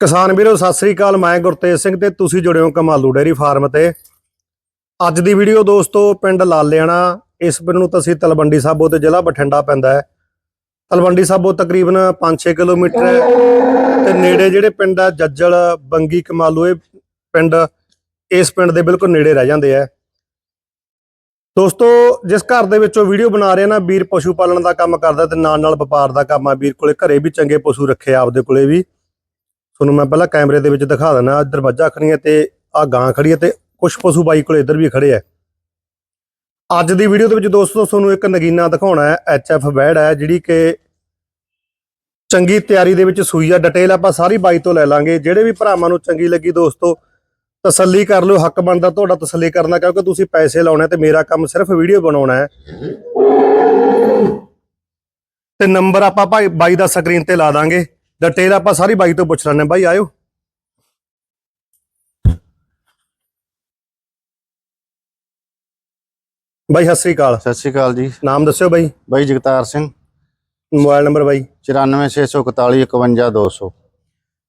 ਕਿਸਾਨ ਵੀਰੋ, ਸਤਿ ਸ੍ਰੀ ਅਕਾਲ। ਮੈਂ ਗੁਰਤੇਜ ਸਿੰਘ ਤੇ ਤੁਸੀਂ ਜੁੜੇ ਹੋ ਕਮਾਲੂ ਡੇਰੀ ਫਾਰਮ ਤੇ। ਅੱਜ ਦੀ ਵੀਡੀਓ ਦੋਸਤੋ, ਪਿੰਡ ਲਾਲਿਆਣਾ। ਇਸ ਪਿੰਡ ਨੂੰ ਤਹਿਸੀਲ ਤਲਵੰਡੀ ਸਾਬੋ ਤੇ ਜ਼ਿਲ੍ਹਾ ਬਠਿੰਡਾ ਪੈਂਦਾ ਹੈ। ਤਲਵੰਡੀ ਸਾਬੋ ਤਕਰੀਬਨ 5-6 ਕਿਲੋਮੀਟਰ ਹੈ ਤੇ ਨੇੜੇ ਜਿਹੜੇ ਪਿੰਡ ਆ, ਜੱਜਲ, ਬੰਗੀ, ਕਮਾਲੂ, ਇਹ ਪਿੰਡ, ਇਸ ਪਿੰਡ ਦੇ ਬਿਲਕੁਲ ਨੇੜੇ ਰਹਿ ਜਾਂਦੇ ਆ। ਦੋਸਤੋ, ਜਿਸ ਘਰ ਦੇ ਵਿੱਚੋਂ ਵੀਡੀਓ ਬਣਾ ਰਹੇ ਨਾ, ਵੀਰ ਪਸ਼ੂ ਪਾਲਣ ਦਾ ਕੰਮ ਕਰਦਾ ਤੇ ਨਾਲ ਨਾਲ ਵਪਾਰ ਦਾ ਕੰਮ ਆ। ਵੀਰ ਕੋਲੇ ਘਰੇ ਵੀ ਚੰਗੇ ਪਸ਼ੂ ਰੱਖੇ ਆਪਦੇ ਕੋਲੇ ਵੀ। ਤੁਹਾਨੂੰ ਮੈਂ ਪਹਿਲਾਂ ਕੈਮਰੇ ਦੇ ਵਿੱਚ ਦਿਖਾ ਦਿੰਦਾ ਦਰਵਾਜ਼ਾ ਮੱਝਾਂ ਖੜੀਆਂ ਤੇ ਆ ਗਾਂ ਖੜੀ ਹੈ ਤੇ ਕੁਝ ਪਸ਼ੂ ਬਾਈ ਕੋਲ ਇੱਧਰ ਵੀ ਖੜੇ ਆ। ਅੱਜ ਦੀ ਵੀਡੀਓ ਦੇ ਵਿੱਚ ਦੋਸਤੋ, ਤੁਹਾਨੂੰ ਇੱਕ ਨਗੀਨਾ ਦਿਖਾਉਣਾ ਹੈ ਐਚਐਫ ਬੈੜ ਹੈ, ਜਿਹੜੀ ਕਿ ਚੰਗੀ ਤਿਆਰੀ ਦੇ ਵਿੱਚ ਸੂਈ ਆ ਡਿਟੇਲ ਆਪਾਂ ਸਾਰੀ ਬਾਈ ਤੋਂ ਲੈ ਲਾਂਗੇ। ਜਿਹੜੇ ਵੀ ਭਰਾਵਾਂ ਨੂੰ ਚੰਗੀ ਲੱਗੀ ਦੋਸਤੋ, ਤਸੱਲੀ ਕਰ ਲਓ, ਹੱਕ ਬਣਦਾ ਤੁਹਾਡਾ ਤਸੱਲੀ ਕਰਨਾ, ਕਿਉਂਕਿ ਤੁਸੀਂ ਪੈਸੇ ਲਾਉਣੇ ਤੇ ਮੇਰਾ ਕੰਮ ਸਿਰਫ ਵੀਡੀਓ ਬਣਾਉਣਾ ਹੈ। ਤੇ ਨੰਬਰ ਆਪਾਂ ਭਾਈ ਬਾਈ ਦਾ ਸਕਰੀਨ ਤੇ ਲਾ ਦਾਂਗੇ। ਡਿਟੇਲ ਆਪਾਂ ਸਾਰੀ ਬਾਈ ਤੋਂ ਪੁੱਛ ਲੈਣੇ ਬਾਈ ਆਇਓ। ਬਾਈ ਸਤਿ ਸ੍ਰੀ ਅਕਾਲ। ਸਤਿ ਸ਼੍ਰੀ ਅਕਾਲ ਜੀ। ਨਾਮ ਦੱਸਿਓ ਬਾਈ। ਬਾਈ ਜਗਤਾਰ ਸਿੰਘ। ਮੋਬਾਈਲ ਨੰਬਰ ਬਾਈ। 9464151200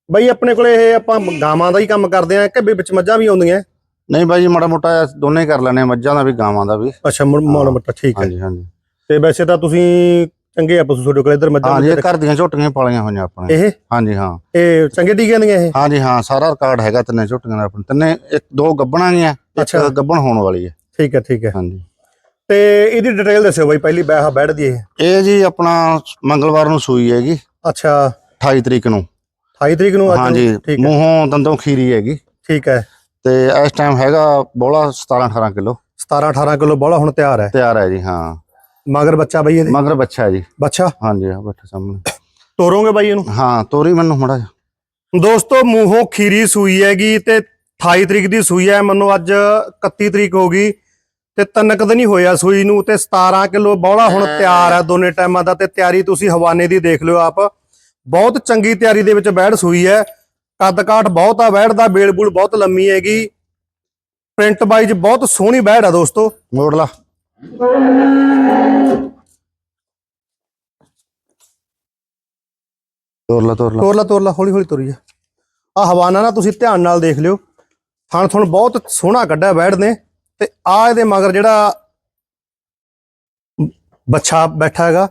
ਬਾਈ ਆਪਣੇ ਕੋਲੇ ਇਹ ਆਪਾਂ ਗਾਵਾਂ ਦਾ ਹੀ ਕੰਮ ਕਰਦੇ ਆਂ ਕਿ ਵੀ ਵਿੱਚ ਮੱਝਾਂ ਵੀ ਆਉਂਦੀਆਂ? ਨਹੀਂ ਬਾਈ ਜੀ ਮਾੜਾ ਮੋਟਾ ਦੋਨੇ ਕਰ ਲੈਣੇ ਮੱਝਾਂ ਦਾ ਵੀ ਗਾਵਾਂ ਦਾ ਵੀ। ਅੱਛਾ ਮੋੜ ਮੱਟਾ ਠੀਕ ਹੈ। ਹਾਂਜੀ ਹਾਂਜੀ। ਤੇ ਵੈਸੇ ਤਾਂ ਤੁਸੀਂ ਚੰਗੇ ਆ ਪਸ਼ੂ ਤੁਹਾਡੇ ਕੋਲ ਇੱਧਰ ਮੱਝਾਂ ਹਾਂਜੀ ਇਹ ਘਰ ਦੀਆਂ ਝੋਟੀਆਂ ਪਾਲੀਆਂ ਹੋਈਆਂ ਆਪਣੇ। ਇਹ? ਹਾਂਜੀ ਹਾਂ। ਇਹ ਚੰਗੇ ਟੀਕਿਆਂ ਦੀਆਂ ਇਹ? ਹਾਂਜੀ ਹਾਂ ਸਾਰਾ ਰਿਕਾਰਡ ਹੈਗਾ ਤਿੰਨੇ ਝੋਟੀਆਂ ਦਾ ਆਪਣੇ। ਤਿੰਨੇ ਇੱਕ ਦੋ ਗੱਬਣਾਂ ਅੱਛਾ। ਇੱਕ ਗੱਬਣ ਹੋਣ ਵਾਲੀ ਹੈ। ਠੀਕ ਹੈ ਠੀਕ ਹੈ। ਹਾਂਜੀ। ਤੇ ਇਹਦੀ ਡਿਟੇਲ ਦੱਸਿਓ ਬਾਈ ਪਹਿਲੀ ਬੈਹ ਬੈਠ ਦੀ ਇਹ। ਇਹ ਜੀ ਆਪਣਾ ਮੰਗਲਵਾਰ ਨੂੰ ਸੂਈ ਹੈਗੀ। ਅੱਛਾ। 28 ਤਰੀਕ ਨੂੰ। 28 ਤਰੀਕ ਨੂੰ ਹਾਂਜੀ ਮੂੰਹੋਂ ਦੰਦੋਂ ਖੀਰੀ ਹੈਗੀ। ਠੀਕ ਹੈ। ਤੇ ਇਸ ਟਾਈਮ ਹੈਗਾ ਬੋਲਾ 17 18 ਕਿਲੋ। 17 18 ਕਿਲੋ ਬੋਲਾ ਹੁਣ ਤਿਆਰ ਹੈ। ਤਿਆਰ ਹੈ ਜੀ ਹਾਂ। ਮਗਰ ਬੱਚਾ ਬਾਈ ਇਹਦੇ? ਮਗਰ ਬੱਚਾ ਹੈ ਜੀ। ਬੱਚਾ? ਹਾਂਜੀ ਆ ਬੈਠਾ ਸਾਹਮਣੇ। ਤੋਰੋਗੇ ਬਾਈ ਇਹਨੂੰ? ਹਾਂ ਤੋਰੀ ਮੈਨੂੰ ਮੜਾ ਦੋਸਤੋ ਮੂੰਹੋਂ ਖੀਰੀ ਸੂਈ ਹੈਗੀ ਤੇ 28 ਤਰੀਕ ਦੀ ਸੂਈ ਹੈ ਮੈਨੂੰ ਅੱਜ 31 ਤਰੀਕ ਹੋ ਗਈ ਤੇ ਤਿੰਨ ਕੁ ਦਿਨ ਹੀ ਹੋਇਆ ਸੂਈ ਨੂੰ ਤੇ 17 ਕਿਲੋ ਬੌਲਾ ਹੁਣ ਤਿਆਰ ਹੈ ਦੋਨੇ ਟਾਈਮਾਂ ਦਾ ਤੇ ਤਿਆਰੀ ਤੁਸੀਂ ਹਵਾਨੇ ਦੀ ਦੇਖ ਲਿਓ ਆਪ। ਬਹੁਤ ਚੰਗੀ ਤਿਆਰੀ ਦੇ ਵਿੱਚ ਬੈੜ ਸੂਈ ਹੈ। ਕੱਦ ਕਾਠ ਬਹੁਤ ਆ ਬੈੜ ਦਾ ਬੇਲ ਬੂਲ ਬਹੁਤ ਲੰਮੀ ਹੈਗੀ। ਪ੍ਰਿੰਟ ਵਾਈਜ਼ ਬਹੁਤ ਸੋਹਣੀ ਬੈੜ ਆ ਦੋਸਤੋ। ਮੋੜ ਲਾ। ਤੋਰ ਲਾ ਤੋਰ ਲਾ ਤੋਰ ਲਾ ਤੋਰ ਲਾ ਹੌਲੀ ਹੌਲੀ ਤੋਰੀ ਜਾ। ਆ ਹਵਾਨਾ ਨਾ ਤੁਸੀਂ ਧਿਆਨ ਨਾਲ ਦੇਖ ਲਿਓ। ਥਣ ਥਣ ਬਹੁਤ ਸੋਹਣਾ ਕੱਢਿਆ ਬੈੜ ਨੇ। ਤੇ ਆ ਇਹਦੇ ਮਗਰ ਜਿਹੜਾ ਬੱਚਾ ਬੈਠਾ ਹੈਗਾ।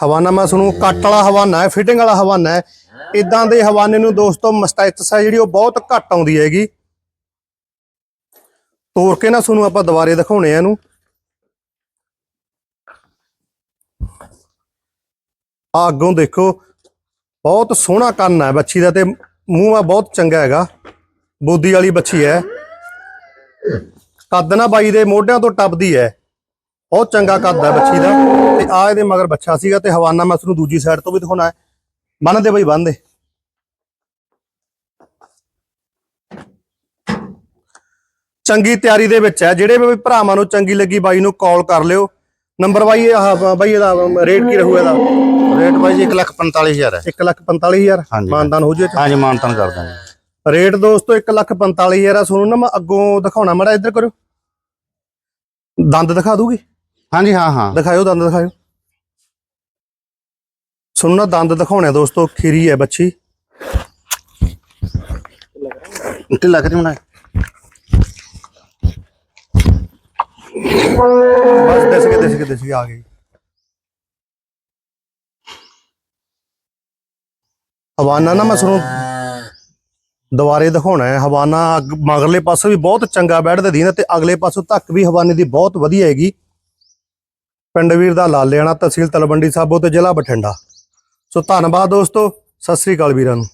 ਹਵਾਨਾ ਮੈਂ ਤੁਹਾਨੂੰ ਕੱਟ ਵਾਲਾ ਹਵਾਨਾ ਹੈ ਫਿਟਿੰਗ ਵਾਲਾ ਹਵਾਨਾ ਹੈ। ਇਦਾਂ ਦੇ ਹਵਾਨੇ ਨੂੰ ਦੋਸਤੋ ਮਸਟੈਟਸ ਹੈ ਜਿਹੜੀ ਉਹ ਬਹੁਤ ਘੱਟ ਆਉਂਦੀ ਹੈਗੀ। ਤੋਰ ਕੇ ਨਾ ਤੁਹਾਨੂੰ ਆਪਾਂ ਦੁਬਾਰੇ ਦਿਖਾਉਣੇ ਆ ਇਹਨੂੰ। ਆ ਅੱਗੋਂ ਦੇਖੋ, ਬਹੁਤ ਸੋਹਣਾ ਕੰਨ ਹੈ ਬੱਚੀ ਦਾ ਤੇ ਮੂੰਹ ਆ ਬਹੁਤ ਚੰਗਾ ਹੈਗਾ। ਬੋਦੀ ਵਾਲੀ ਬੱਚੀ ਹੈ। ਕੱਦ ਨਾ ਬਾਈ ਦੇ ਮੋਢਿਆਂ ਤੋਂ ਟੱਪਦੀ ਹੈ। ਬਹੁਤ ਚੰਗਾ ਕੱਦ ਹੈ ਬੱਚੀ ਦਾ। ਤੇ ਆ ਇਹਦੇ ਮਗਰ ਬੱਚਾ ਸੀਗਾ ਤੇ ਹਵਾਨਾ ਮੈਂ ਤੁਹਾਨੂੰ ਦੂਜੀ ਸਾਈਡ ਤੋਂ ਵੀ ਦਿਖਾਉਣਾ ਹੈ। ਬੰਨ ਦੇ ਬਾਈ ਬੰਨ ਦੇ। ਚੰਗੀ ਤਿਆਰੀ ਦੇ ਵਿੱਚ ਹੈ। ਜਿਹੜੇ ਵੀ ਭਰਾਵਾਂ ਨੂੰ ਚੰਗੀ ਲੱਗੀ ਬਾਈ ਨੂੰ ਕਾਲ ਕਰ ਲਿਓ। ਨੰਬਰ ਬਾਈ ਆਹ ਬਾਈ ਇਹਦਾ ਰੇਟ ਕੀ ਰਹੂ ਇਹਦਾ? ਰੇਟ ਬਾਈ ਜੀ 145000 ਹੈ। 145000 ਹਾਂਜੀ। ਮਾਨਦਾਨ ਹੋ ਜੇ ਹਾਂਜੀ ਮਾਨਤਨ ਕਰ ਦਾਂਗੇ। ਰੇਟ ਦੋਸਤੋ 145000 ਆ। ਤੁਹਾਨੂੰ ਨਾ ਮੈਂ ਅੱਗੋਂ ਦਿਖਾਉਣਾ ਮੜਾ ਇੱਧਰ ਕਰੋ। ਦੰਦ ਦਿਖਾ ਦੂਗੀ? ਹਾਂਜੀ ਹਾਂ ਹਾਂ। ਦਿਖਾਇਓ ਦੰਦ ਦਿਖਾਇਓ। ਸੁਣੋ ਨਾ ਦੰਦ ਦਿਖਾਉਣੇ ਦੋਸਤੋ ਖੀਰੀ ਹੈ ਬੱਚੀ। ਢਿੱਲਾ ਕਰੀ ਬਸ ਦਿਸ ਕੇ ਦਿਸ ਕੇ ਦਿਸ ਕੇ ਆ ਗਈ। ਹਵਾਨਾ ਨਾ ਮੈਂ ਤੁਹਾਨੂੰ ਦੁਬਾਰੇ ਦਿਖਾਉਣਾ ਹੈ। ਹਵਾਨਾ ਮਗਰਲੇ ਪਾਸੇ ਵੀ ਬਹੁਤ ਚੰਗਾ ਬੈਠਦਾ ਦੀ ਨਾ ਤੇ ਅਗਲੇ ਪਾਸੋਂ ਤੱਕ ਵੀ ਹਵਾਨੇ ਦੀ ਬਹੁਤ ਵਧੀਆ ਹੈਗੀ। ਪਿੰਡ ਵੀਰ ਦਾ ਲਾਲਿਆਣਾ ਤਹਿਸੀਲ ਤਲਵੰਡੀ ਸਾਬੋ ਤੇ ਜ਼ਿਲ੍ਹਾ ਬਠਿੰਡਾ। ਸੋ ਧੰਨਵਾਦ ਦੋਸਤੋ। ਸਤਿ ਸ੍ਰੀ ਅਕਾਲ ਵੀਰਾਂ ਨੂੰ।